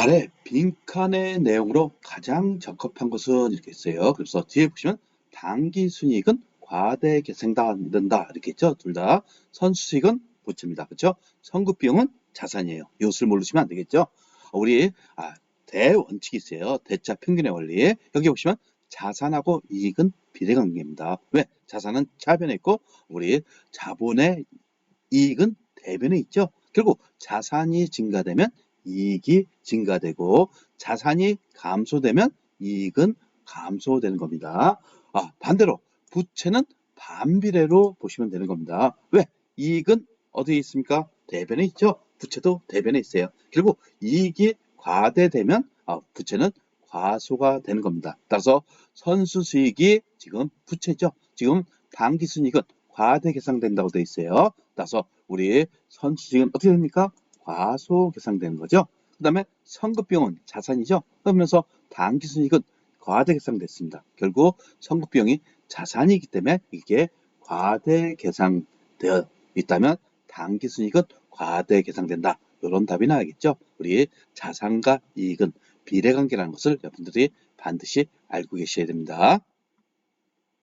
아래 빈칸의 내용으로 가장 적합한 것은 이렇게 있어요. 그래서 뒤에 보시면 당기 순이익은 과대 계산된다 이렇게 있죠. 둘 다 선수수익은 부채입니다. 그렇죠? 선급 비용은 자산이에요. 이것을 모르시면 안 되겠죠. 우리 아, 대원칙이 있어요. 대차 평균의 원리. 여기 보시면 자산하고 이익은 비례관계입니다. 왜? 자산은 차변에 있고 우리 자본의 이익은 대변에 있죠. 결국 자산이 증가되면 이익이 증가되고 자산이 감소되면 이익은 감소되는 겁니다. 아, 반대로 부채는 반비례로 보시면 되는 겁니다. 왜? 이익은 어디에 있습니까? 대변에 있죠. 부채도 대변에 있어요. 결국 이익이 과대되면 아, 부채는 과소가 되는 겁니다. 따라서 선수 수익이 지금 부채죠. 지금 당기 순이익은 과대 계상된다고 되어 있어요. 따라서 우리 선수 수익은 어떻게 됩니까? 과소 계상되는 거죠. 그 다음에 선급 비용은 자산이죠. 그러면서 당기 순이익은 과대 계상됐습니다. 결국 선급 비용이 자산이기 때문에 이게 과대 계상되어 있다면 당기 순이익은 과대 계상된다. 이런 답이 나야겠죠. 우리 자산과 이익은 비례관계라는 것을 여러분들이 반드시 알고 계셔야 됩니다.